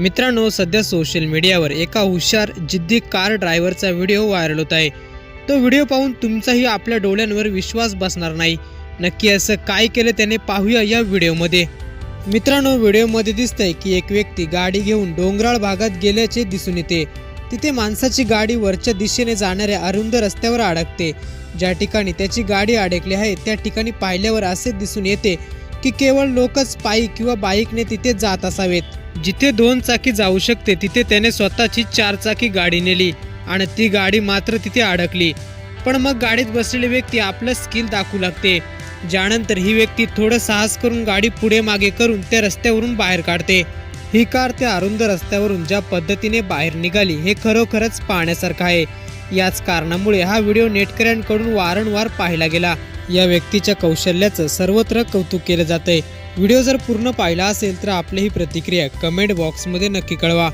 मित्रांनो सध्या सोशल मीडियावर एका हुशार जिद्दी कार ड्रायव्हरचा व्हिडिओ व्हायरल होत आहे. तो व्हिडिओ पाहून तुमचाही आपल्या डोळ्यांवर विश्वास बसणार नाही. नक्की असं काय केलं त्याने पाहूया या व्हिडिओमध्ये मित्रांनो व्हिडिओमध्ये दिसतंय की एक व्यक्ती गाडी घेऊन डोंगराळ भागात गेल्याचे दिसून येते. तिथे माणसाची गाडी वरच्या दिशेने जाणाऱ्या अरुंद रस्त्यावर अडकते. ज्या ठिकाणी त्याची गाडी अडकली आहे त्या ठिकाणी पाहिल्यावर असे दिसून येते की केवळ लोकच पायी किंवा बाईकने तिथे जात असावेत. जिथे दोन चाकी जाऊ शकते तिथे त्याने स्वतःची चार चाकी गाडी नेली आणि ती गाडी मात्र तिथे अडकली. पण मग गाडीत बसलेली व्यक्ती आपलं स्किल दाखवू लागते. ज्यानंतर ही व्यक्ती थोडं साहस करून गाडी पुढे मागे करून त्या रस्त्यावरून बाहेर काढते. ही कार त्या अरुंद रस्त्यावरून ज्या पद्धतीने बाहेर निघाली हे खरोखरच पाहण्यासारखं आहे. याच कारणामुळे हा व्हिडिओ नेटकऱ्यांकडून वारंवार पाहिला गेला. या व्यक्तीच्या कौशल्याचं सर्वत्र कौतुक केलं जातंय. व्हिडिओ जर पूर्ण पाहिला असेल तर आपली ही प्रतिक्रिया कमेंट बॉक्समध्ये नक्की कळवा.